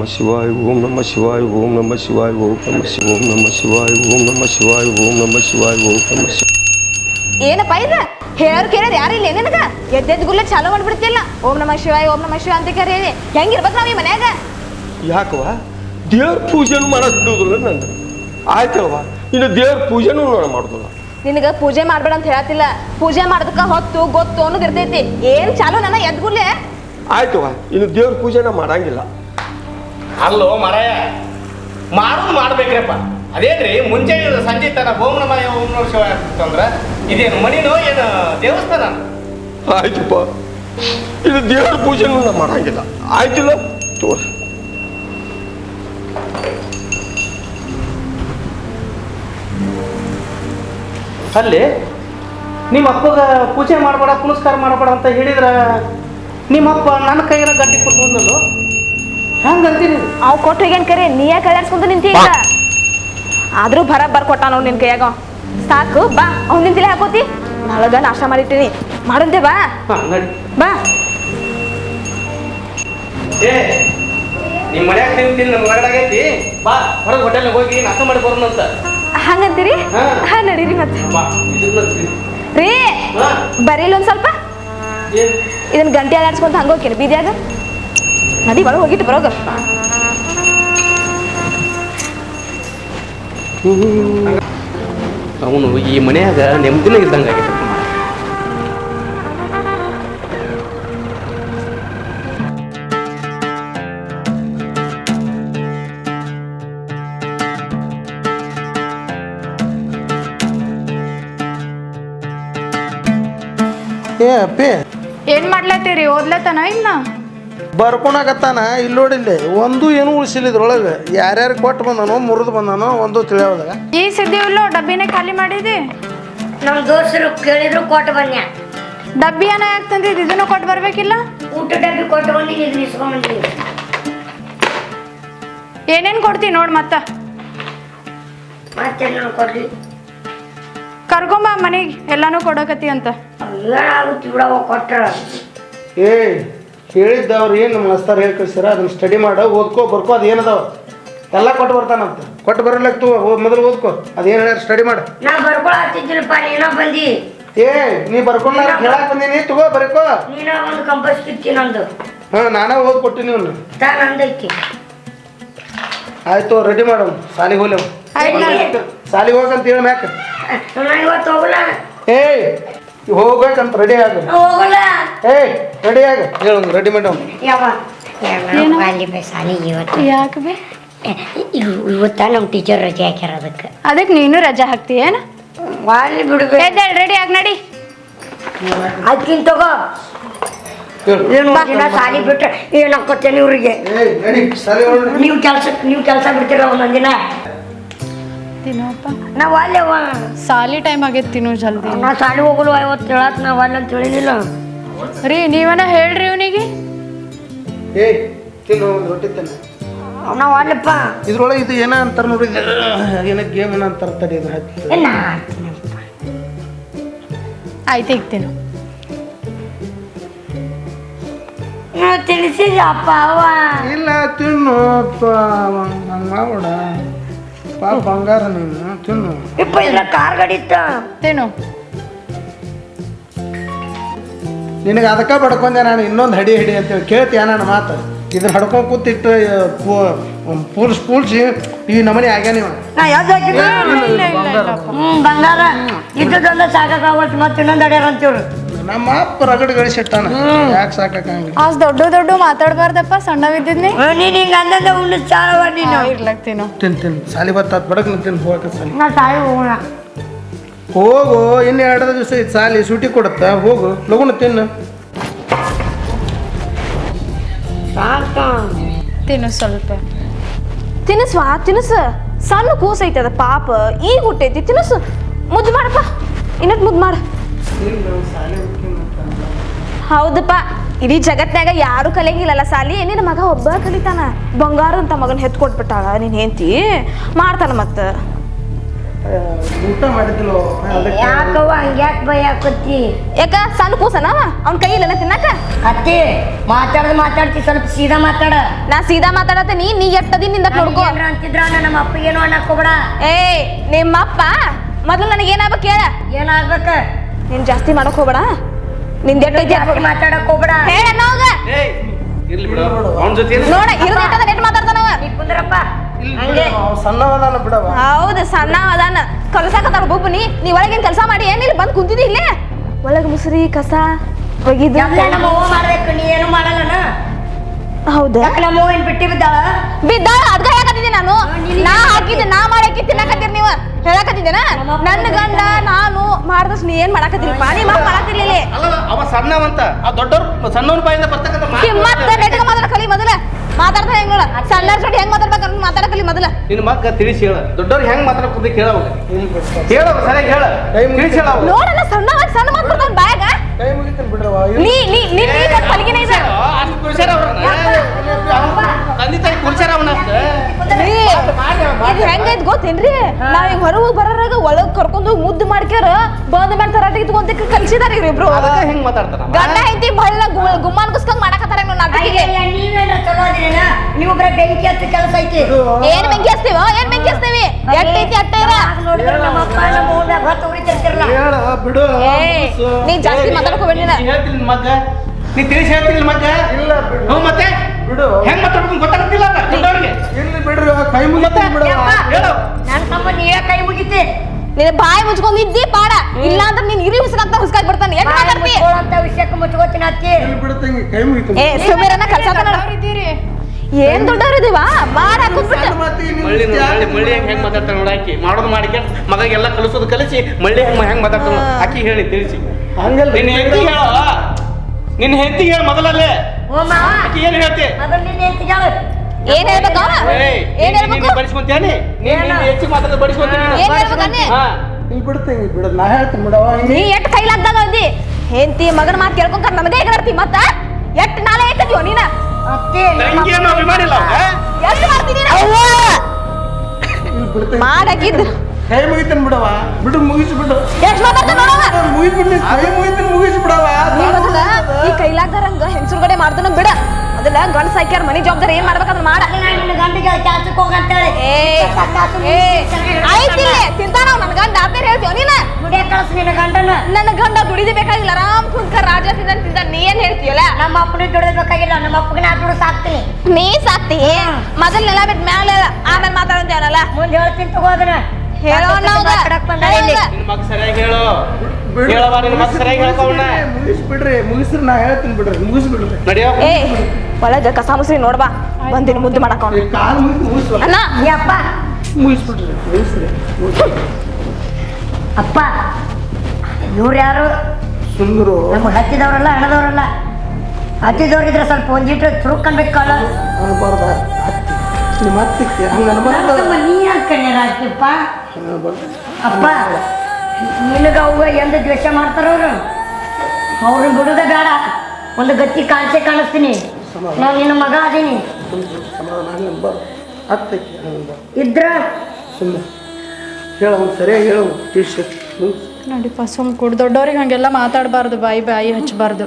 ಓಂ ನಮ ಶಿವಾಯ ಓಂ ನಮ ಶಿವಾಯ ಓಂ ನಮ ಶಿವಾಯ ಓಂ ನಮ ಶಿವ ಓಂ ನಮ ಶಿವಾಯ ಓಂ ನಮ ಶಿವಾಯ ಓಂ ನಮ ಶಿವಾಯ ಓಂ ನಮ ಶಿವ ಏನಪ್ಪ ಇದು ಹೇಳೋರು ಕೇಳೋರು ಯಾರು ಇಲ್ಲ ನಿನಗ? ಎದ್ದೆದ್ದು ಗುಲ್ಲ ಚಾಲೋ ಮಾಡ್ಬಿಡ್ತಿಲ್ಲ. ಓಂ ನಮ ಶಿವಾಯ ಓಂ ನಮ ಶಿವ ಅಂತ ಕರೀ ಹೆಂಗಿರ್ಬೇಕು ನಾವು ಈ ಮನ್ಯಾಗ? ಯಾಕವ ದೇವ್ರ ಪೂಜೆನೂ ಮಾಡಕ್ ಬಿಡುದಿಲ್ಲ ನಂದು. ಆಯ್ತಲ್ವ? ಇನ್ನು ದೇವ್ರ ಪೂಜೆನೂ ನಾನು ಮಾಡೋದಿಲ್ಲ. ನಿನಗ ಪೂಜೆ ಮಾಡ್ಬೇಡ ಅಂತ ಹೇಳತ್ತಿಲ್ಲ. ಪೂಜೆ ಮಾಡೋದಕ್ಕ ಹೊತ್ತು ಗೊತ್ತು ಅನ್ನೋದು ಇರ್ತೈತಿ. ಏನ್ ಚಾಲೋ ನನ್ನ ಎದ್ಗುಲೆ ಆಯ್ತವ ಇನ್ನು ದೇವ್ರ ಪೂಜೆನ ಮಾಡಂಗಿಲ್ಲ. ಅಲ್ಲೋ ಮರಾಯ ಮಾಡೋದು ಮಾಡ್ಬೇಕ್ರಪ್ಪ. ಅದೇನ್ರಿ ಮುಂಚೆ ಸಂಜೆ ತನ ಓಂ ನಮ ಓಂ ಶಿವ ಇದೇನು ಮಣಿನೋ ಏನು ದೇವಸ್ಥಾನ? ಆಯ್ತಪ್ಪ. ಇದು ದೇವ್ರ ಪೂಜೆ ಮಾಡಂಗಿಲ್ಲ ಆಯ್ತಿಲ್ಲ? ತೋರಿ. ಅಲ್ಲಿ ನಿಮ್ಮ ಅಪ್ಪಗ ಪೂಜೆ ಮಾಡಬೇಡ ಪುನಸ್ಕಾರ ಮಾಡಬೇಡ ಅಂತ ಹೇಳಿದ್ರ ನಿಮ್ಮಪ್ಪ ನನ್ನ ಕೈಯಾಗ ಗಟ್ಟಿ ಕೊಟ್ಟು ಬಂದಲ್ಲೋ? ಹೆಂಗ್ ಅಂತೀನಿ ಅವ್ ಕೊಟ್ಟು ಹೋಗ್ಯಾನ್ ಕರೆ? ನೀ ಯಾಕೆ ಕಳ್ಯಾಡ್ಸ್ಕೊಂತ ನಿಂತಿ ಈಗ? ಆದ್ರೂ ಬರ ಬರ್ ಕೊಟ್ಟಾನ ಅವ್ನು ನಿನ್ ಕೈಯಾಗ. ಸಾಕು ಬಾ. ಅವ್ನ ನಿಂತಿಲ್ಲ ಹಾಕೋತಿ? ನಾಳಗ ನಾಷ್ಟ ಮಾಡಿಟ್ಟಿನಿ ಮಾಡಂತೆ ಬಾ ಬಾ. ಏ ನಿಮ್ಮ ಮನ್ಯಾಗ ತಿಂತೀನಿ ನಮ್ಮ ಹೊರಗಡಾಗೈತಿ ಬಾ ಹೊರಗೆ ಹೋಟೆಲ್ನಾಗ ಹೋಗಿ ನಾಷ್ಟ ಮಾಡಿ ಬರೋಣ ಅಂತ. ಹಂಗಂತೀರಿ? ಹಾ. ಹಾ ನಡೀರಿ ಮತ್ತೆ. ಬಾ ಇದನ್ನ ತಿನ್ನು. ರೀ ಹಾ. ಬರೀಲ್ ಒಂದ್ ಸ್ವಲ್ಪ? ಇದನ್ ಇದನ್ನ ಗಂಟೆ ಅಲಾಡ್ಸ್ಕೊಂತ ಹಂಗ ಬೀದಿಯಾಗ ಬೀದ್ಯಾಗ ನಡಿ ಒಳಗೆ ಹೋಗಿಟ್ಟು ಬರೋಗ ಅವನು ಈ ಮನ್ಯಾಗ ನೆಮ್ಮದಿನ ಇದ್ದಂಗ ಆಗೈತೆ ಏ ಅಪ್ಪಿ ಏನ್ ಮಾಡ್ಲತ್ತೀರಿ ಓದ್ಲತ್ತನ ಇನ್ನ ಬರ್ಕೊಳಕತ್ತಾನ ಇಲ್ಲಿ ನೋಡಿಲ್ಲಿ ಒಂದು ಏನು ಉಳಿಸಿಲ್ಲ ಇದ್ರೊಳಗೆ. ಯಾರ್ಯಾರು ಕೊಟ್ಟು ಬಂದನೋ ಮುರಿದು ಬಂದಾನೋ ಒಂದು ತಿಳಿಯೋದಾಗ ಈ ಸಿದ್ದಿವಿಲ್ಲೋ ಡಬ್ಬಿನೇ ಖಾಲಿ ಮಾಡಿದಿ? ನಮ್ಮ ದೋಸ್ತರು ಕೇಳಿದ್ರು ಕೊಟ್ಟು ಬನ್ನಿ ಡಬ್ಬಿ ಏನ ಯಾಕೆ ತಂದಿದ್ದು? ಇದನ್ನು ಕೊಟ್ಟು ಬರ್ಬೇಕಿಲ್ಲ? ಊಟ ಡಬ್ಬಿ ಕೊಟ್ಟು ಬಂದು ಇದನ್ನ ಏನೇನ್ ಕೊಡ್ತೀನಿ ನೋಡ್ ಮತ್ತ. ಮತ್ತೆ ನಾನು ಕೊಡ್ಲಿ? ಕರ್ಕೊಂಬ ಮನೆಗೆ ಎಲ್ಲಾನು ಕೊಡಕತ್ತಿ ಅಂತ. ಏನಾಗುತ್ತೆ ಬಿಡವ ಕೊಟ್ರ? ಏ ಹೇಳಿದ್ದವ್ರು ಏನು ನಮ್ಮ ಮಸ್ತಾರ ಹೇಳಿ ಕಳಿಸ್ಯಾರ ಅದನ್ನ ಸ್ಟಡಿ ಮಾಡ ಓದ್ಕೋ ಬರ್ಕೋ ಅದು ಏನದಾವ? ಎಲ್ಲ ಕೊಟ್ಟು ಬರ್ತಾನಂತ ಕೊಟ್ಟು ಬರಲಕ್ ತೂ ಮೊದಲು ಓದ್ಕೋ. ಅದೇನು ಹೇಳ್ಯಾರ? ಸ್ಟಡಿ ಮಾಡು. ನಾ ಬರ್ಕೊಳತ್ತಿದ್ದೀನಪ್ಪ ನೀನ ಬಂದಿ. ಏ ನೀ ಬರ್ಕೊಂಡ ಹೇಳಕ್ ಬಂದೀನಿ ತಗೋ ಬರ್ಕೋ. ನೀನ ಒಂದು ಕಂಪಸ್ ಕಿತ್ತಿ ನಂದು. ಹಾಂ ನಾನೇ ಓದ್ ಕೊಟ್ಟಿನಿ ಅವ್ನು ತಾ ನಂದೈತಿ ಆಯ್ತು ರೆಡಿ ಮಾಡವ್ ಸಾಲಿಗೆ ಹೋಗ್ಲಿ ಸಾಲಿಗೆ ಹೋಗಂತ ಹೇಳಿ ಮ್ಯಾಕ. ನಾ ಇವತ್ತು ಹೋಗಲ್ಲ ಏಯ್ ಹೋಗ್ಬೇಕಂತ ರೆಡಿ ಆಗ. ಹೋಗಲ್ಲ ಏಯ್ ರೆಡಿ ಆಗ. ಹೇಳು ರೆಡಿ ಮೇಡಮ್ ಯಾವ ಅಲ್ಲಿ ಬೈ ಸಾಲಿಗೆ ಇವತ್ತು. ಯಾಕೆ ಬೇ? ಇವತ್ತ ನಮ್ಮ ಟೀಚರ್ ರಜೆ ಹಾಕ್ಯಾರ ಅದಕ್ಕೆ. ಅದಕ್ಕೆ ನೀನು ರಜಾ ಹಾಕ್ತಿ ಏನ? ವಾಲಿ ಬಿಡ್ಬೇಕು ಎದ್ದೇಳ್ ರೆಡಿ ಆಗಿ ನಡಿ. ಅದಕ್ಕಿಂತ ತಗೋ. ಏನು ದಿನ ಸಾಲಿ ಬಿಟ್ರೆ ಇವ್ರಿಗೆ? ನಡಿ ಸಾಲಿ ಹೊರಡು ನೀವು ಕೆಲಸ ನೀವು ಕೆಲಸ ಬಿಡ್ತೀರ ಒಂದೊಂದು ದಿನ? ತಿನ್ನೋಪ್ಪ. ನಾವು ಅಲ್ಲೇವ ಸಾಲಿ ಟೈಮ್ ಆಗೈತಿ ತಿನ್ನು ಜಲ್ದಿ. ನಾ ಸಾಲಿ ಹೋಗಲು ಐವತ್ತು ಹೇಳತ್ ನಾವು ಅಲ್ಲಿ ಅಂತ ಹೇಳಿದಿಲ್ಲ ರೀ ನೀವೇನ ಹೇಳ್ರಿ ಇವನಿಗೆ. ಏ ತಿನ್ನು ಒಂದು ರೊಟ್ಟಿ ತಿನ್ನು. ನಾವು ಅಲ್ಲಪ್ಪ. ಇದ್ರೊಳಗೆ ಇದು ಏನ ಅಂತಾರ ನೋಡಿ ಏನ ಗೇಮ್ ಏನ ಅಂತಾರ ತಡಿ ಇದು ಹಾಕ್ತೀನಪ್ಪ. ಆಯ್ತು ಈಗ ತಿನ್ನು. ತಿಳಿಸಿದ ಅಪ್ಪ ಅವ. ಇಲ್ಲ ತಿನ್ನು ಹಂಗೆ ಮಾಡ್ಬೇಡ. ಪಾಪ ಬಂಗಾರ ನೀನು ತಿನ್ನು. ಇಪ್ಪ ಇಲ್ಲ ಕಾರ್ ಗಾಡಿ ಇತ್ತ. ತಿನ್ನು. ನಿನಗೆ ಅದಕ್ಕೆ ಬಡ್ಕೊಂಡೆ ನಾನು ಇನ್ನೊಂದು ಹಡಿ ಹಿಡಿ ಅಂತೇಳಿ ಕೇಳ್ತೀಯ ನನ್ನ ಮಾತು? ಇದು ಹಡ್ಕೊಂಡು ಕೂತಿಟ್ಟು ಪೂಲ್ಸ್ ಪೂಲ್ಸಿ ಈ ನಮನಿ ಆಗ್ಯಾನ ಇವ ನಾ ಯಾವ್ದು ಹಾಕಿದ್ದೆ? ಇಲ್ಲ ಇಲ್ಲ ಇಲ್ಲಪ್ಪ ಹ್ಮ್ ಬಂಗಾರ. ಇದ್ದದೊಂದು ಸಾಕಾಗ ಮತ್ತೆ ಇನ್ನೊಂದು ಅಡ್ಯಾರ ಅಂತೀವ್ರು? ನಮ್ಮ ಅಪ್ಪ ರಗಡ್ ಗಳಿಸಿಟ್ಟಾನ. ಯಾಕೆ ಸಾಕಾಗಂಗಿಲ್ಲ ಅಸ್ ದೊಡ್ಡ ದೊಡ್ಡ ಮಾತಾಡಬಾರ್ದಪ್ಪ ಸಣ್ಣವಿದ್ದಿದ್ನಿ. ನೀನು ಹಿಂಗೆ ಅಂದಂದ ಉಣ್ಣು ಚಾಲವ ನೀನು. ಇರ್ಲಕ್ ತಿನ್ನು ತಿನ್ ತಿನ್. ಸಾಲಿ ಬತ್ತ ಬಡಕ್ ತಿನ್ ಹೋಗಕ್ಕೆ ಸಾಲಿ. ನಾ ಸಾಲಿ ಹೋಗೋಣ. ಹೋಗು ಇನ್ನು ಎರಡು ದಿವಸ ಐತೆ ಸಾಲಿ ಸೂಟಿ ಕೊಡುತ್ತ? ಹೋಗು ಲಗುನ ತಿನ್ನು ತಿನ್ನು ಸ್ವಲ್ಪ. ತಿನಸ್ವಾ ತಿನ್ನಿಸ. ಸಣ್ಣ ಕೂಸ ಐತೆ ಅದ ಪಾಪ. ಈಗ ಹುಟ್ಟೈತಿ ತಿನಸು ಮುದ್ದು ಮಾಡಪ್ಪ ಇನ್ನೊಂದು ಮುದ್ದು ಮಾಡ. ಹೌದಪ್ಪ. ಇಡೀ ಜಗತ್ನಾಗ ಯಾರು ಕಲಿಯಂಗಿಲ್ಲಲ್ಲ ಸಾಲಿ. ನಿನ್ನ ಮಗ ಒಬ್ಬ ಕಲಿತಾನ. ಬಂಗಾರ ಅಂತ ಮಗನ ಹೆತ್ ಕೊಟ್ಬಿಟ್ಟಾಗ ನೀನ್ ಹೆಂಡತಿ. ಮಾಡ್ತಾನ ಮತ್ತ. ಊಟ ಮಾಡಿದ್ಲು. ಯಾಕವ್ವ ಹಂಗ್ಯಾಕ್ ಭಯ ಹಾಕತ್ತಿ ಯಾಕ? ಸಣ್ಣ ಕೂಸನವ ಅವ್ನ ಕೈ ಇಲ್ಲ ತಿನ್ನಕ? ಅತ್ತಿ ಮಾತಾಡದ್ ಮಾತಾಡ್ತಿ ಸ್ವಲ್ಪ ಸೀದಾ ಮಾತಾಡ. ನಾ ಸೀದಾ ಮಾತಾಡತ್ತೆ. ನೀ ಎಟ್ಟದಿ ನಿಂದ ನೋಡ್ಕೋ. ಏನ್ರ ಅಂತಿದ್ರ ನಮ್ಮ ಅಪ್ಪಗೇನು ಅನ್ನಕ್ ಹೋಗ್ಬೇಡ. ಏ ನಿಮ್ಮಪ್ಪ. ಮೊದಲು ನನಗೆ ಕೇಳ. ಹೇಳ ಏನಾಗ್ಬೇಕ? ನೀನ್ ಜಾಸ್ತಿ ಮಾಡಕ್ ಹೋಗ್ಬೇಡ. ನಿಂದ ಎಟ್ಟೈತಿ ಜಾಸ್ತಿ ಮಾತಾಡಕ್ ಹೋಗ್ಬೇಡ. ಹೇಳ ಇರ್ಲಿ ಬಿಡು. ಅವನ ಜೊತೆ. ನೋಡ ನೆಟ್ ಮಾತಾಡ್ತಾನವ ನೀ ಕುಂದ್ರಪ್ಪ. ಇಲ್ಲಿ ಹಂಗೆ. ಅವ ಸಣ್ಣವದಾನ ಬಿಡವ. ಹೌದು ಸಣ್ಣ ಅದಾನ ಕಲ್ಸಾಕತ್ತಾರ ಒಬ್ಬೊಬ್ಬನಿ ನೀ ಒಳಗೇನ್ ಕೆಲಸ ಮಾಡಿ ಏನಿಲ್ಲ ಬಂದ್ ಕುಂತಿದ್ದಿ ಇಲ್ಲೇ. ಒಳಗ ಮುಸುರಿ ಕಸ ಒಗಿದು. ನಮ್ಮ ಅವ್ವ ಮಾಡ್ಬೇಕು? ನೀ ಏನು ಮಾಡಲ್ಲನ? ಹೌದಾ? ನಮ್ಮ ಅವ್ವ ಏನ್ ಬಿಟ್ಟಿ ಬಿದ್ದಾಳ? ಬಿದ್ದಾಳ ಅದ್ಕ ಹೇಳಕತ್ತಿದ್ದೆ ನಾನು. ನಾ ಹಾಕಿದ್ದೆ ನಾ ಮಾಡಕ್ಕೆ ತಿನ್ನಕತ್ತೀರಿ ನೀವು. ಹೇಳಕತ್ತಿದ್ದೇನ? ನನ್ನ ಗಂಡ ನಾನು ಮಾಡಿದಷ್ಟು ನೀ ಏನ್ ಮಾಡಕತ್ತಿರಪ್ಪ ಪಾನಿ ಮಾಡಕತ್ತಿರ್ಲಿಲ್ಲ ಅಲ್ಲ ಅವ ಸಣ್ಣವಂತ. ಆ ದೊಡ್ಡವರು ಸಣ್ಣವನ ಬಾಯಿಂದ ಬರ್ತಕ್ಕಂಥ ಮಾತು ಕಿಮ್ಮತ್ತ ನೆಟ್ಗ ಮಾತಾಡ ಕಲಿ ಮೊದಲ. ಮಾತಾಡ್ತಾ ಹೆಂಗ್ ನೋಡ. ಸಣ್ಣರ ಜೋಡಿ ಹೆಂಗ್ ಮಾತಾಡ್ಬೇಕು ಅಂತ ಮಾತಾಡ ಕಲಿ ಮೊದಲ. ನಿನ್ನ ಮಗ ತಿಳಿಸಿ ಹೇಳ. ದೊಡ್ಡವ್ರು ಹೆಂಗ್ ಮಾತಾಡ್ಬೇಕು ಕೇಳ ಇಲ್ಲಿ ಬಿಡ್ತಾವ ಹೇಳ ಸರಿಯಾಗಿ ಹೇಳ. ತಿಳಿಸಿ ಹೇಳ. ನೋಡಲ್ಲ ಸಣ್ಣ ಸಣ್ಣ ಮಾತು ನೀ ನೀ ನೀ ನೀ ಕೊಟ್ಟ ಪಲ್ಗಿನ ಇದೆ ಅಷ್ಟ್ ಕುರ್ಸ್ಯಾರ ಅವ್ರನ್ನ. ಅವ್ನ ತಂದೆ ತಾಯಿ ಕುರ್ಸ್ಯಾರ ಅವನ ಇದು ಹೆಂಗೈತ್ ಗೊತ್ತೇನ್ರಿ? ನಾವ್ ಈಗ ಹೊರಗೆ ಬರೋರಾಗ ಒಳಗ್ ಕರ್ಕೊಂಡು ಹೋಗಿ ಮುದ್ದು ಮಾಡ್ಕ್ಯಾರ ಬಂದ್ ಮೇಲೆ ತಗೊಂತ ಕಲ್ಸಿದಾರ ಇವ್ರಿಬ್ರು. ಅದಕ್ಕೆ ಹೆಂಗ್ ಮಾತಾಡ್ತಾನ ಅವ? ಗಂಡ ಹೆಂಡತಿ ಬಹಳ ಗುಮ್ಮಾನ್ ಅದಿರೇನ ನೀವು ಬರೀ ಬೆಂಕಿ ಹಚ್ಚ ಕೆಲಸ ಐತಿ. ಏನ್ ಬೆಂಕಿ ಹಚ್ತೀವ ಏನ್ ಬೆಂಕಿ ಹಚ್ತೀವಿ? ಎಟ್ಟೈತಿ ಅಟ್ಟ ಇರ? ನೋಡಿದ್ರ ನಮ್ಮ ಅಪ್ಪ ನಮ್ಮ ಅವ್ವ ಮ್ಯಾಗ್ ಹೊತ್ತು ಉರಿತಿರ್ತಿರಲ್ಲ ಹೇಳ ಬಿಡು. ನೀ ಜಾಸ್ತಿ ಮಾತಾಡಕ ಹೇಳ್ತೀನಿ ಮಗ ನೀ ತಿಳಿಸಿ ಹೇಳ್ತೀನಿ ನಿನ್ ಮಗ ಇಲ್ಲ ಬಿಡು. ಹ್ಞೂ ಮತ್ತೆ? ಬಿಡು. ಹೆಂಗ್ ಮಾತಾಡ್ಬೇಕು ಗೊತ್ತಾಗ್ತಿಲ್ಲ ದೊಡ್ಡವ್ರಿಗೆ ಇಲ್ಲಿ ಬಿಡ್ರಿ ಕೈ ಮುಗಿತ ಹೇಳು. ತಮ್ಮ ನೀ ಕೈ ಮುಗಿತಿ? ನಿನ್ನ ಬಾಯಿ ಮುಚ್ಕೊಂಡಿದ್ದಿ ಪಾಡ. ಇಲ್ಲ ಅಂದ್ರೆ ನೀನ್ ಇರಿ ಉಸಿರಂತ ಹುಸ್ಕಾಗಿ ಬಿಡ್ತಾನೆ ಏನ್ ಮಾತಾಡ್ತಿ? ಅಂತ ವಿಷಯಕ್ಕೆ ಮುಚ್ಕೋತೀನಿ ಅತ್ತಿ. ಕೈ ಏ ಸುಮೀರನ್ನ ಕಲ್ಸಾಕ ಇದ್ದೀರಿ? ಏನ್ ದೊಡ್ಡವ್ರ ಇದೀವ ಮಾಡ್ ಹಾಕೋದ್ಬಿಟ್ಟು ಸಣ್ಣ ಮಾತಿಗೆ ನಿಮ್ಗೆ ಮಳ್ಳಿ ನೋಡಿ, ಮಳ್ಳಿ ಹೆಂಗ್ ಹೆಂಗ್ ಮಾತಾಡ್ತಾನೆ ನೋಡಾಕಿ ಮಾಡೋದು ಮಾಡಿಕೆ. ಮಗಗೆಲ್ಲ ಕಲಿಸೋದು ಕಲಿಸಿ ಮಳ್ಳಿ ಹೆಂಗ್ ಹೆಂಗ್ ಮಾತಾಡ್ತಾನ ಆಕಿ ಹೇಳಿ ತಿಳಿಸಿ. ಹಂಗಲ್ಲ ನಿನ್ನ ಹೆಂಡತಿ ಹೇಳ. ನಿನ್ನ ಹೆಂಡತಿ ಹೇಳ ಮೊದಲಲ್ಲೇ. ಆಕಿ ಏನ್ ಹೇಳ್ತಿ? ಏನ್ ಹೇಳ್ಬೇಕ ಏನ್ ಹೇಳ್ಬೇಕು? ಬಡಿಸ್ಕೊಂತೇನಿ ನೀನ್ ನೀನ್? ಹೆಚ್ಚಿಗೆ ಮಾತಾಡೋದು ಬಡಿಸ್ಕೊಂತೀನಿ ಏನ್ ಹೇಳ್ಬೇಕನ್ನಿ ನೀ ಬಿಡ್ತಂಗಿ ಬಿಡು ನಾ ಹೇಳ್ತೀನಿ ಬಿಡವ ನೀ ಎಟ್ ಕೈಲಾಗ್ದಾಗ ಅಂದಿ? ಹೆಂಡತಿ ಮಗನ ಮಾತು ಕೇಳ್ಕೊಂಡ್ ನಮ್ದೇ ಹೇಗಾಡ್ತಿ ಮತ್ತ? ಎಷ್ಟ್ ನಾಳೆ ಇಟ್ಟದಿಯೋ ನೀನ? ಅತ್ತಿ ತಂಗಿ ಅನ್ನೋ ಅಭಿಮಾನ ಇಲ್ಲ? ಅವ್ಗ? ಎಷ್ಟ್ ಮಾಡ್ತೀನಿ ಇಲ್ಲಿ ಬಿಡ್ತಂಗಿ ಮಾಡಾಕಿದ್ದು ಕೈ ಮುಗಿತೀನಿ ಬಿಡವ ಬಿಡು ಮುಗಿಸಿ ಬಿಡು. ಮುಗಿಸ್ಬಿಡ್ಲಿ ಕೈ ಮುಗಿತೀನಿ ಮುಗಿಸಿ ಬಿಡವ ಈ ಕೈಲಾಗ್ದಾರಂಗ ಹೆಂಗಸ್ರು ಕಡೆ ಮಾಡ್ದನ ಬಿಡ. ಮೊದಲ ಗಂಡ ಸಾಕ್ಯಾರ ಮನಿ ಜವಾಬ್ದಾರಿ ಏನ್ ಮಾಡ್ಬೇಕಂದ್ರ ಮಾಡ. ನಿನ್ನ ಗಂಡಿಗೆ ಕೆಲ್ಸಕ್ಕೆ ಹೋಗಂತೇಳಿ ಆಯ್ತಿಲ್ಲ ತಿಂತಾನ ಅವ್ ನನ್ ಗಂಡ ಅದೇ ಹೇಳ್ತೀವ ನೀನ? ದುಡಿಯ ಕಳ್ಸ ನಿನ್ನ ಗಂಡನ ನನ್ನ ಗಂಡ ದುಡಿದು ಬೇಕಾಗಿಲ್ಲ ಆರಾಮ್ ಕುಂತ್ಕ ರಾಜ ತಿಂದ ತಿಂದ ನೀ ಏನ್ ಹೇಳ್ತೀಯಲ್ಲ? ನಮ್ಮ ಅಪ್ಪನ ದುಡಿಬೇಕಾಗಿಲ್ಲ ನಮ್ಮ ಅಪ್ಪಗೆ ನಾ ದುಡ್ಡು ಸಾಕ್ತೀನಿ. ನೀ ಸಾಕ್ತಿ? ಮೊದಲ್ನೆಲ್ಲ ಬಿಟ್ಟು ಮ್ಯಾಲೆ ಆಮೇಲೆ ಮಾತಾಡಂತೇನಲ್ಲ ಮುಂದೆ ಹೇಳ್ತೀನಿ ತಗೋದನ್ನ ಹೇಳೋ ಅನ್ನೋಗ. ನಿನ್ ಮಗ ಸರಿಯಾಗಿ ಹೇಳು ಹೇಳವ ನಿನ್ ಮಗ ಸರಿಯಾಗಿ ಹೇಳ್ಕೊ ಅವ್ನ ಮುಗಿಸ್ಬಿಡ್ರಿ ಮುಗಿಸ್ರಿ ನಾ ಹೇಳ್ತೀನಿ ಬಿಡ್ರಿ ಮುಗಿಸ್ಬಿಡ್ರಿ. ನಡಿಯೋ? ಏ ಒಳಗ ಕಸ ಮುಸ್ರಿ ನೋಡ್ಬಾ ಬಂದಿನ ಮುದ್ದು ಮಾಡಕ ಕಾಲು ಮುಗಿಸ್ಲ ಅಣ್ಣ ಯಪ್ಪ ಮುಗಿಸ್ಬಿಡ್ರಿ ಮುಗಿಸ್ರಿ ಅಪ್ಪ ಇವ್ರು ಯಾರು ಸುಂದರು. ನಮ್ಗೆ ಹತ್ತಿದವರಲ್ಲ ಹಣದವರಲ್ಲ ಹತ್ತಿದವ್ರಿದ್ರೆ ಸ್ವಲ್ಪ ಒಂದಿಟ್ಟು ತುರುಕೊಂಡ್ಬೇಕು ಕಾಲ. ಅನ್ಬಾರ್ದ ನಿಮ್ಮ ಹತ್ತಿಕ್ಕೆ ಹಂಗ ಅನ್ಬಾರ್ದ ನೀ ಯಾಕೆ ಅಪ್ಪ ನಿನಗ ಅವ್ವ ಎಂದ ದ್ವೇಷ ಮಾಡ್ತಾರವ್ರು ಅವ್ರನ್ನ ಬಿಡುದ ಬೇಡ. ಒಂದು ಗತಿ ಕಾಣಿಸೆ ಕಾಣಿಸ್ತೀನಿ. ನಾನು ನಿನ್ನ ಮಗ ಅದೀನಿ. ಇದ್ರ? ಸುಮ್ಮನೆ ಹೇಳ ಸರಿಯಾಗಿ ಹೇಳು ಟಿಶ್ ಮುಗಿಸ್ ನಡಿಪ ಸುಮ್ ಕುಡ್ ದೊಡ್ಡವ್ರಿಗೆ ಹಂಗೆಲ್ಲ ಮಾತಾಡಬಾರ್ದು ಬಾಯಿ ಬಾಯಿ ಹಚ್ಚಬಾರ್ದು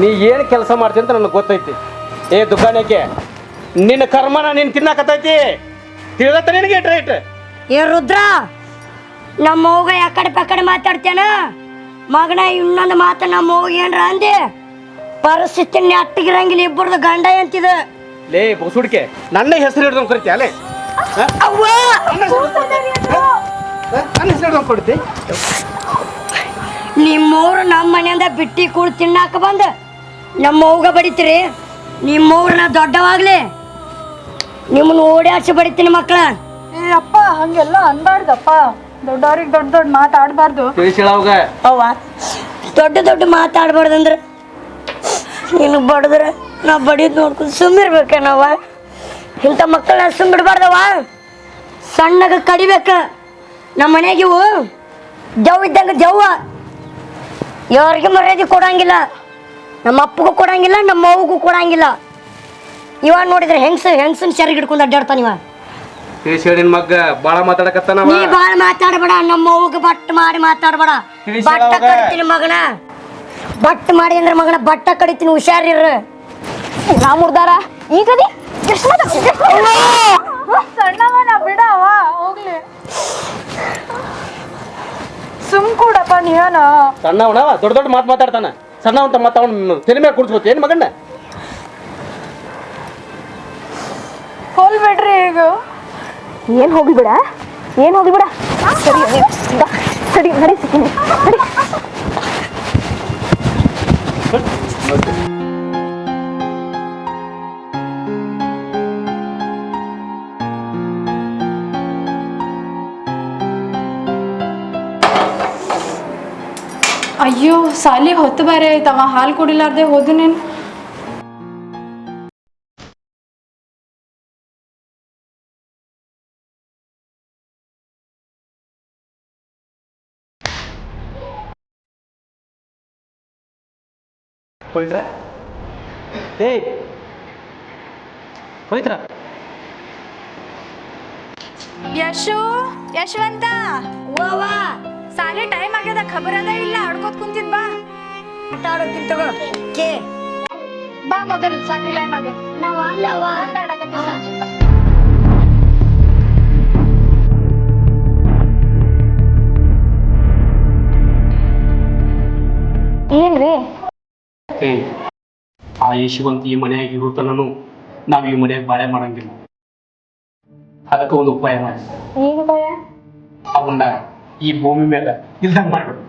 ನೀ ಏನು ಕೆಲಸ ಮಾಡ್ತಿ ಅಂತ ನನಗೆ ಗೊತ್ತೈತಿ. ಏ ದುಕಾನಕ್ಕೆ ನಿನ್ನ ಕರ್ಮನ ನೀನು ತಿನ್ನಕತ್ತೈತಿ. ತಿಳಿದತ್ತ ನಿನಗೆ ರೈಟ್ ಏ ರುದ್ರ ನಮ್ಮ ಮಗ ಯಾಕಡೆ ಪಕ್ಕಡೆ ಮಾತಾಡ್ತೇನ? ಮಗನ ಇನ್ನೊಂದು ಮಾತು ನಮ್ಮ ಮಗ ಏನ್ರ ಅಂದಿ? ಪರಿಸ್ಥಿತಿ ನೆಟ್ಟಗಿರಂಗಿಲ್ಲ ಇಬ್ಬರದು ಗಂಡ ಅಂತಿದೆ ಲೇ ಬಸುಡಿಕೆ ನನ್ನ ಹೆಸರು ಹಿಡ್ದು ಕರಿತಿ ಅಲ್ಲೇ ಅವ್ವ! ನನ್ನ ಹೆಸರು ಹಿಡ್ದು ಕೊಡ್ತಿ? ನಿಮ್ಮವ್ರು ನಮ್ಮ ಮನೆಯಿಂದ ಬಿಟ್ಟಿ ಕೂಡ ತಿನ್ನಾಕ ಬಂದ? ನಮ್ಮ ಅವ್ಗ ಬಡಿತೀರಿ ನಿಮ್ಮ ಅವ್ರನ್ನ ದೊಡ್ಡವಾಗ್ಲಿ. ನಿಮ್ಮನ್ನ ಓಡಾಡ್ಸಿ ಬಡಿತೀನಿ ಮಕ್ಕಳ. ಏ ಅಪ್ಪ ಹಂಗೆಲ್ಲ ಅನ್ಬಾರ್ದಪ್ಪ. ದೊಡ್ಡವ್ರಿಗೆ ದೊಡ್ಡ ದೊಡ್ಡ ಮಾತಾಡಬಾರ್ದು. ಅವ್ವ. ದೊಡ್ಡ ದೊಡ್ಡ ಮಾತಾಡ್ಬಾರ್ದಂದ್ರೆ ನೀನು ಬಡಿದ್ರೆ ನಾ ಬಡಿಯೋದು ನೋಡ್ಕೊಂಡು ಸುಮ್ಮಿರ್ಬೇಕೇನವ್ವ ಇಂಥ ಮಕ್ಕಳನ್ನ ಸುಮ್ ಬಿಡ್ಬಾರ್ದವ್ವ ಸಣ್ಣಗ ಕಡಿಬೇಕ. ನಮ್ಮ ಮನೆಗೆ ಇವು. ಜವ್ ಇದ್ದಂಗೆ ಜವ್ವ ಯಾರಿಗೆ ಮರ್ಯಾದೆ ಕೊಡಂಗಿಲ್ಲ. ನಮ್ಮ ಅಪ್ಪಗೂ ಕೊಡಂಗಿಲ್ಲ ನಮ್ಮ ಅವ್ವಗೂ ಕೊಡಂಗಿಲ್ಲ. ಇವಾಗ ನೋಡಿದ್ರೆ ಹೆಂಗ್ಸ ಹೆಂಗ್ಸನ್ ಸೆರಗ್ ಹಿಡ್ಕೊಂಡು ಅಡ್ಡಾಡ್ತಾನ ಇವ. ತಿಳಿಸಿ ನಿನ್ ಮಗ್ಗ ಬಾಳ ಮಾತಾಡಕತ್ತಾನ ನೀ ಬಾಳ ಮಾತಾಡಬೇಡ ನಮ್ಮ ಅವ್ವಗೆ ಬಟ್ ಮಾಡಿ ಮಾತಾಡಬೇಡ. ತಿಳಿಸಿ ಬಟ್ಟ ಅವಾಗ. ಕಡಿತೀನಿ ಮಗನ. ಬಟ್ ಮಾಡಿ ಅಂದ್ರೆ ಮಗನ ಬಟ್ಟ ಕಡಿತೀನಿ ಹುಷಾರಿರ ರಾಮುರ್ದಾರ ಈಗ ಈಗದಿ ಎಷ್ಟು ಸಣ್ಣವನ ಬಿಡವ ಹೋಗ್ಲಿ. ಸುಮ್ ಕೂಡಪ್ಪ ನೀವನ ಸಣ್ಣವನವ ದೊಡ್ಡ ದೊಡ್ಡ ಮಾತು ಮಾತಾಡ್ತಾನ. ಸಣ್ಣವಂತ ಮತ್ತು ಅವ್ನು ತಲೆ ಮೇಲೆ ಕುಡಿಸ್ಕೊತಿ. ಏನು ಮಗಣ್ಣ? ಹೋಲ್ ಬಿಡ್ರಿ ಈಗ. ಏನು ಹೋಗಿ ಬಿಡ ಏನು ಹೋಗಿ ಬಿಡ ಸರಿ ಸರಿ. ನಡಿ ಸಿಕ್ಕಿನಿ ನಡಿ. ಅಯ್ಯೋ ಸಾಲಿ ಹೊತ್ತು ಬೇರೆ ಆಯ್ತವ ಹಾಲು ಕುಡಿಲಾರ್ದೆ ಹೋದು ನೀನು. ಪವಿತ್ರ? ಏಯ್! ಪವಿತ್ರ! ಯಶು ಯಶವಂತ ಸಾಲಿ ಟೈಮ್ ಆಗ್ಯದ ಖಬರ್ ಅದ ಇಲ್ಲ ಆಡ್ಕೋತ್ ಕುಂತಿದ್ ಬಾ. ಮಾತಾಡೋಕ್ಕಿಂತ ತಗೋ. ಕೇ. ಬಾ ಮೊದಲು ಸಾಲಿ ಟೈಮ್ ಆಗ್ಯದ ಏನ್ರಿ? ಏಯ್ ಆ ಯಶವಂತ ಈ ಮನೆಯಾಗ ಇರುತ್ತನೂ ನಾವು ಈ ಮನೆಯಾಗ ಬಾಳೆ ಮಾಡಂಗಿಲ್ಲ. ಅದಕ್ಕೆ ಒಂದು ಉಪಾಯ ಮಾಡಿ ಏನು ಭಯ ಅವನ್ನ ಈ ಭೂಮಿ ಮೇಲೆ ಇಲ್ದಂಗ್ ಮಾಡ್ಬಿಡು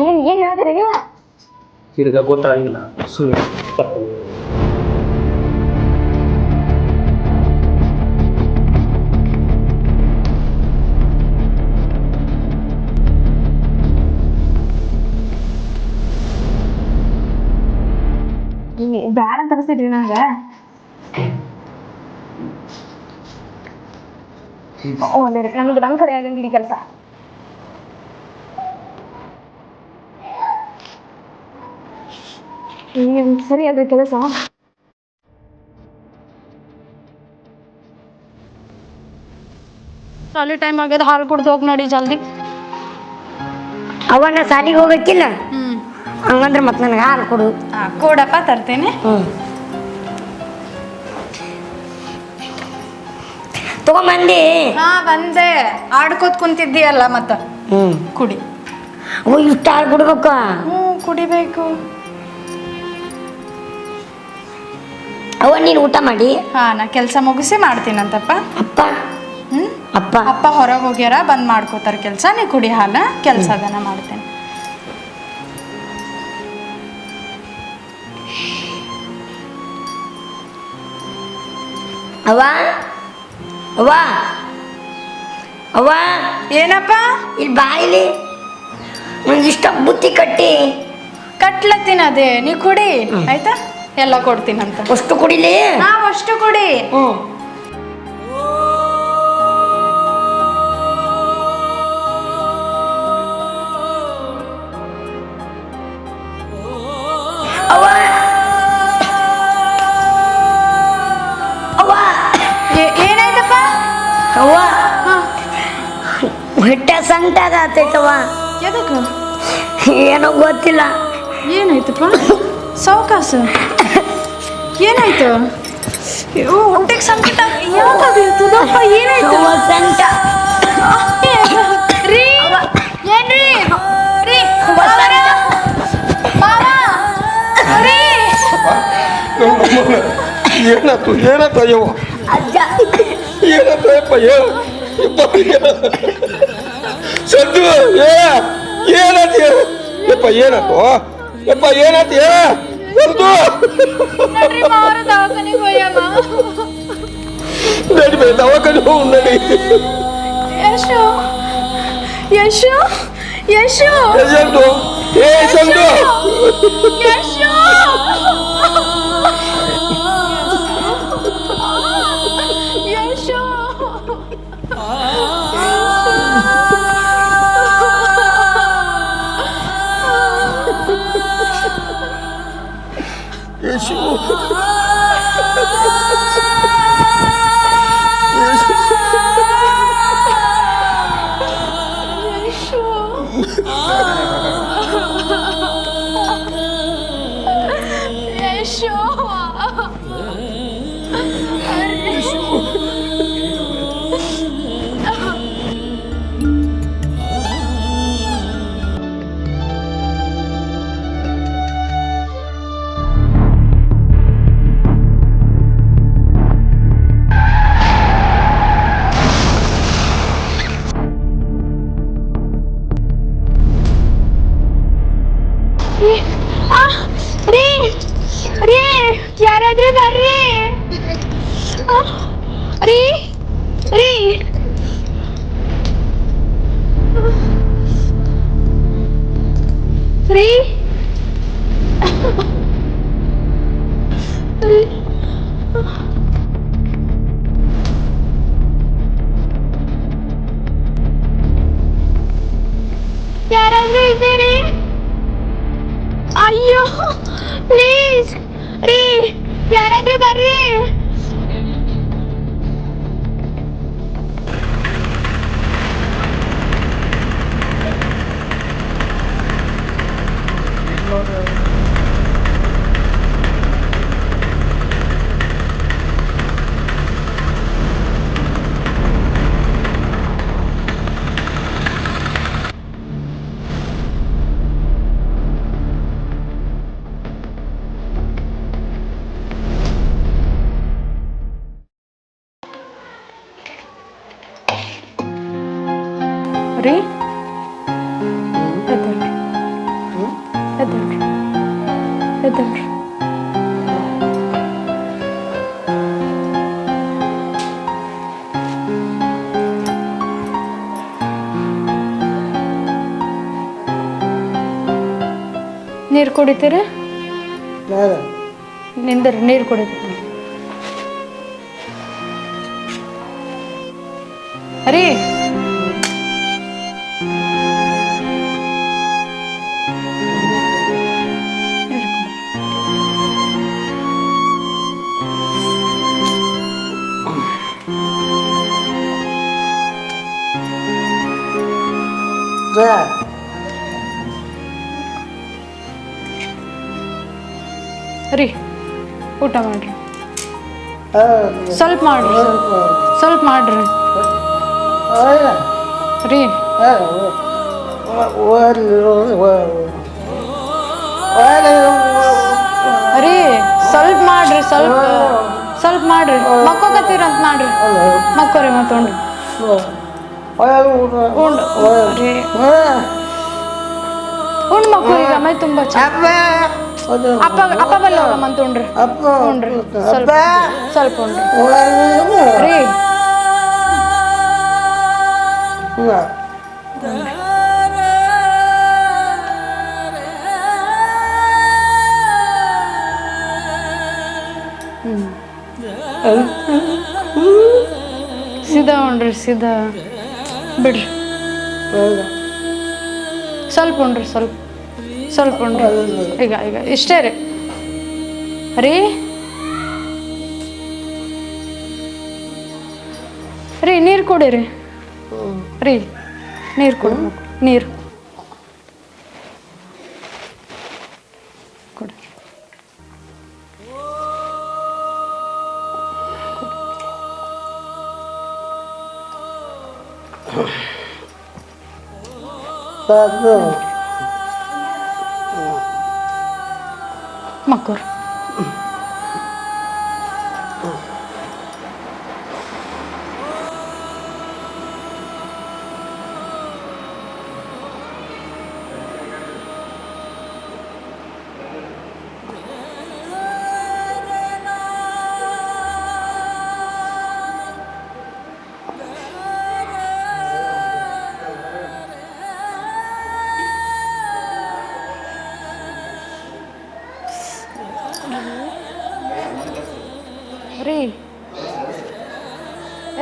ಏನ್ ಏನ್ ಹೇಳಿದ್ರಿ ನೀವು ನಿನಗ ಗೊತ್ತಾಗಿಲ್ಲ ಸುಳ್ಳು ಬ್ಯಾಡ ಅಂತ ಅನಿಸ್ತಿದ್ರಿ ನಂಗ ಒಂದೇ ನಮ್ಗೆ ನಂಗೆ ಸರಿ ಆಗಂಗಿಲ್ಲ ಕೆಲಸ. ಸರಿ ಅದ್ರ ಕೆಲಸ? ಸಾಲಿ ಟೈಮ್ ಆಗ್ಯದ ಹಾಲು ಕುಡ್ದು ಹೋಗಿ ನಡಿ ಜಲ್ದಿ. ಅವನ್ನ ಸಾಲಿಗೆ ಹೋಗಕ್ಕಿಲ್ಲ? ಹ್ಮ್. ಹಂಗಂದ್ರೆ ಮತ್ತೆ ನನಗೆ ಹಾಲು ಕೊಡು. ಆ, ಕೊಡಪ್ಪ ತರ್ತೇನೆ. ಹ್ಞೂ ತಗೊಂಬಂದಿ ಹಾ ಬಂದೆ. ಆಡ್ಕೋತ್ ಕುಂತಿದ್ದೀಯಲ್ಲ ಮತ್ತ? ಹ್ಮ್. ಕುಡಿ. ಓ ಇಷ್ಟ ಹಾಲು ಹ್ಮ್ ಹ್ಞೂ ಕುಡಿಬೇಕು. ಅವ ನೀನು ಊಟ ಮಾಡಿ. ಹಾ ನಾ ಕೆಲಸ ಮುಗಿಸಿ ಮಾಡ್ತೀನಂತಪ್ಪ. ಅಪ್ಪ. ಹ್ಮ್ ಅಪ್ಪ. ಅಪ್ಪ ಹೊರಗೆ ಹೋಗ್ಯಾರ ಬಂದ್ ಮಾಡ್ಕೋತಾರ ಕೆಲ್ಸ. ನೀ ಕುಡಿ ಹಾಲ ಕೆಲಸ ಅದನ್ನ ಮಾಡ್ತೇನೆ. ಅವ್ವ? ಅವ್ವ. ಅವ್ವ. ಏನಪ್ಪ? ಇಲ್ಲಿ ಬಾಯಿಲಿ ನಂಗೆ ಇಷ್ಟ ಬುತ್ತಿ ಕಟ್ಟಿ. ಕಟ್ಲತ್ತೀನಿ ಅದೇ ನೀ ಕುಡಿ. ಆಯ್ತಾ? ಎಲ್ಲ ಕೊಡ್ತೀನಂತ. ಅಷ್ಟು ಕುಡಿಲಿ? ಹಾ ಅಷ್ಟು ಕುಡಿ. ಹ್ಞೂ ಹೊಟ್ಟೆ ಸಂಕಟ ಆತೈತವ್ವ ಎದಕ್ಕ? ಏನೋ ಗೊತ್ತಿಲ್ಲ. ಏನಾಯ್ತಪ್ಪ? ಸಾವಕಾಸ ಏನಾಯ್ತು? ಹೊಟ್ಟೆಗೆ ಸಂಕಟ ಯಾವಾಗ ಏನಾಯ್ತು? ಸಂಕಟ. ರೀ ಏನ್ರಿ? ರೀ ಮಾವರ? ಮಾವ? ರೀ. ಏನಾಯ್ತು? ಏನಾಯ್ತು ಅಯ್ಯವ್ವ? ಅಜ್ಜ. ಏನಾಯ್ತು ಅಯ್ಯಪ್ಪ? ಹೇಳು? ಸದ್ದು ಏ ಏನಾಯ್ತು ಹೇಳು ಯಪ್ಪ ಏನಾಯ್ತು ಯಪ್ಪ ಏನಾಯ್ತು ಹೇಳ ಸಂತು ನಡ್ರಿ ಮಾರು ದವಾಖಾನಿಗೆ ಹೋಯಮ್ಮ ನಡಿ ಬೇ ದವಾಖಾನೆ ಹೋಗು ನಡಿ. ಯಶು ಯಶು ಯಶು. ಏ ಸಂದು ಏ ಯಶು. ರೀ ರೀ ಯಾರಾದ್ರೂ ಬರ್ರಿ ಆ, ರೀ ರೀ ರೀ ಯಾರಾದ್ರೂ ಇದ್ದೀರಿ ಅಯ್ಯೋ ಪ್ಲೀಸ್ ರೀ ಯಾರಾದ್ರೂ ಬರ್ರಿ. ನೀರು ಕುಡಿತೀರಿ? ನಿಂದ್ರಿ ನೀರು ಕುಡಿತೀರಿ. ರೀ ಊಟ ಮಾಡ್ರಿ. ಸ್ವಲ್ಪ ಮಾಡ್ರಿ. ಸ್ವಲ್ಪ ಮಾಡ್ರಿ. ರೀ. ರೀ. ಸ್ವಲ್ಪ ಮಾಡ್ರಿ ಸ್ವಲ್ಪ ಸ್ವಲ್ಪ ಮಾಡ್ರಿ. ಮಕ್ಕೋಕತ್ತೀರಂತ ಮಾಡ್ರಿ. ಮಕ್ಕೋರಿ ಮತ್ತೊಂಡ್ರಿ ಉಂಡು. ರೀ. ಉಂಡ್ ಮಕ್ಕೋರಿ ಈಗ ಮೈ ತುಂಬ ಚಂದ ಅಪ್ಪ ಅಪ್ಪ ಬಲ್ಲ ಹೋಗಮ್ಮಂತ ಉಂಡ್ರಿ ಉಂಡ್ರಿ ಸ್ವಲ್ಪ ಸ್ವಲ್ಪ ಉಂಡ್ರಿ ರೀ. ಸೀದಾ ಉಂಡ್ರಿ ಸೀದಾ. ಬಿಡ್ರಿ. ಸ್ವಲ್ಪ ಉಂಡ್ರಿ ಸ್ವಲ್ಪ. ಸ್ವಲ್ಪ ಉಂಟು. ಈಗ ಈಗ, ಇಷ್ಟೇ ರೀ. ರೀ? ರೀ, ನೀರು ಕುಡಿರಿ ರೀ. ನೀರು ಕುಡಿ ನೀರು. ಮಕ್ಕಳು ರೀ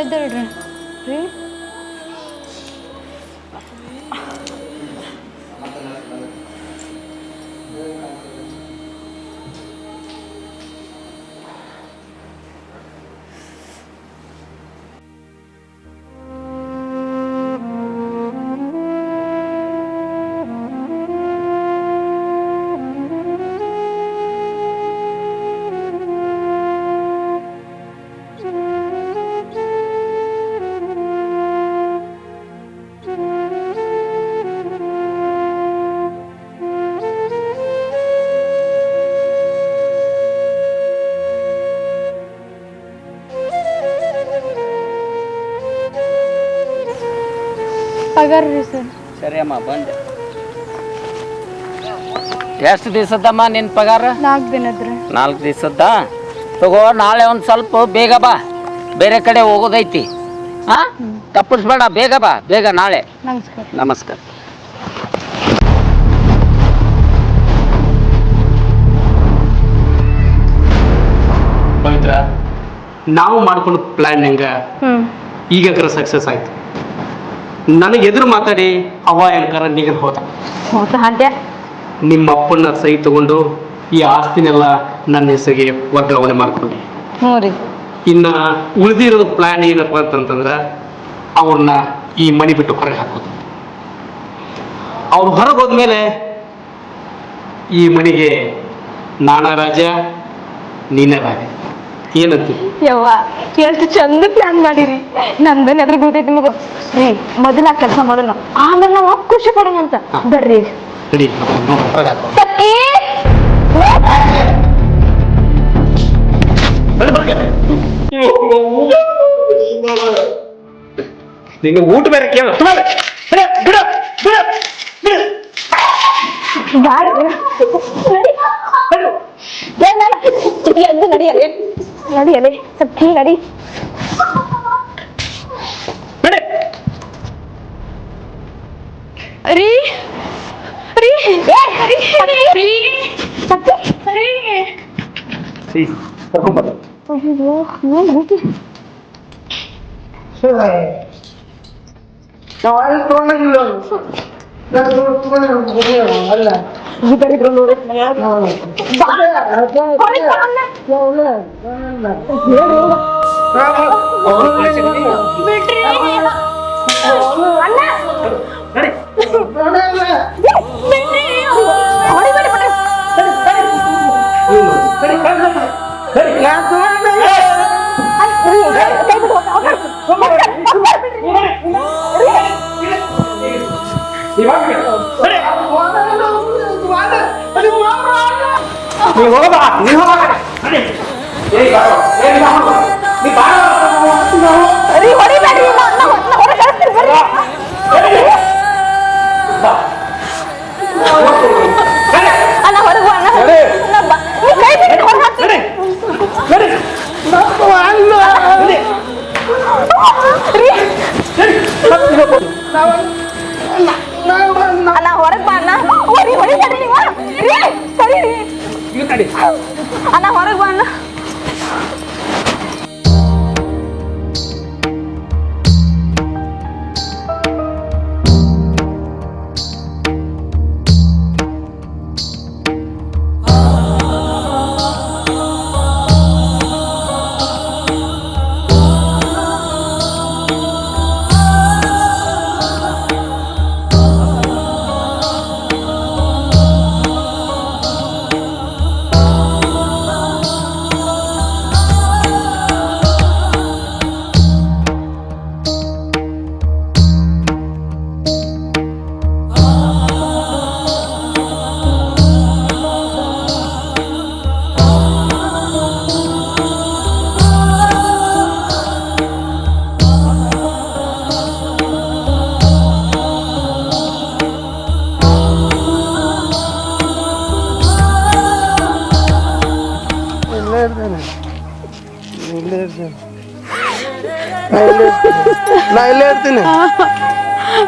ಎದ್ದೇಳ್ರಿ ರೀ ಪಗಾರ ರೀ ಸರ್. ಸರಿ ಅಮ್ಮ ಬಂದೆ. ಎಷ್ಟು ದಿವಸದ್ದಮ್ಮ ನಿನ್ನ ಪಗಾರ? ನಾಲ್ಕು ದಿನದ್ರಿ ನಾಲ್ಕು ದಿವಸದ್ದ? ತಗೋ ನಾಳೆ ಒಂದು ಸ್ವಲ್ಪ ಬೇಗ ಬಾ. ಬೇರೆ ಕಡೆ ಹೋಗೋದೈತಿ. ಹಾ ತಪ್ಪಿಸ್ಬೇಡ ಬೇಗ ಬಾ ಬೇಗ ನಾಳೆ. ನಮಸ್ಕಾರ. ನಮಸ್ಕಾರ. ಪವಿತ್ರ ನಾವು ಮಾಡ್ಕೊಂಡು ಪ್ಲಾನ್ ಹೆಂಗ? ಈಗ ಸಕ್ಸಸ್ ಆಯ್ತು. ನನಗೆ ಎದುರು ಮಾತಾಡಿ ಅವ ಎಂಕರ ನೀಗನ್ ಹೋದ. ಹೋತ ನಿಮ್ಮ ಅಪ್ಪನ ಸಹಿ ತಗೊಂಡು ಈ ಆಸ್ತಿನೆಲ್ಲ ನನ್ನ ಹೆಸರಿಗೆ ವರ್ಗಾವಣೆ ಮಾಡ್ಕೊಂಡೆ. ಹ್ಞೂ ರೀ. ಇನ್ನ ಉಳಿದಿರೋ ಪ್ಲಾನ್ ಏನಪ್ಪ ಅಂತಂತಂದ್ರೆ ಅವ್ರನ್ನ ಈ ಮನೆ ಬಿಟ್ಟು ಹೊರಗೆ ಹಾಕೋದು. ಅವ್ರು ಹೊರಗೆ ಹೋದ್ಮೇಲೆ ಈ ಮನೆಗೆ ನಾನಾ ರಾಜ ನೀನೇ ರಾಜ ಏನಂತೀವಿ ಯವ್ವ ಎಷ್ಟು ಚಂದ ಪ್ಲಾನ್ ಮಾಡಿರಿ. ನಂದನ್ ಎದ್ರ ಗೊತ್ತೈತಿ ನಿಮಗ. ರೀ ಮೊದಲ ಕೆಲಸ ಮಾಡೋಣ ಆಮೇಲೆ ನಾವು ಖುಷಿ ಪಡೋಣ ಅಂತ. ಬರ್ರಿ. ನಡಿ. ಸತ್ತಿ ನೀನು ಊಟ ಬೇರೆ ಕೇಳ. रेडी है रेडी सब ठीक रेडी रेडी अरे अरे अरे अरे सब ठीक? अरे ठीक सबको पता अरे वाह मैं भूखी नॉइल तो नहीं लो ना तो तो नहीं हो गया अल्लाह dari penulis ya Oh, Mana? ನೀ ಹೋಗ ನೀ ಹೋಗಬಾ ಏಯ್ ಬಾ ಏಯ್ ಬಾ ನೀ ಬಾ ನಾ ನಾ ಹೊರಗೆ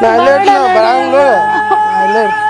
ನಾ ಇಲ್ಲೇ ಇರ್ತೀನಿ ಬರಂಗ ನಾ ಇಲ್ಲೇ ಇರ್ತೀನಿ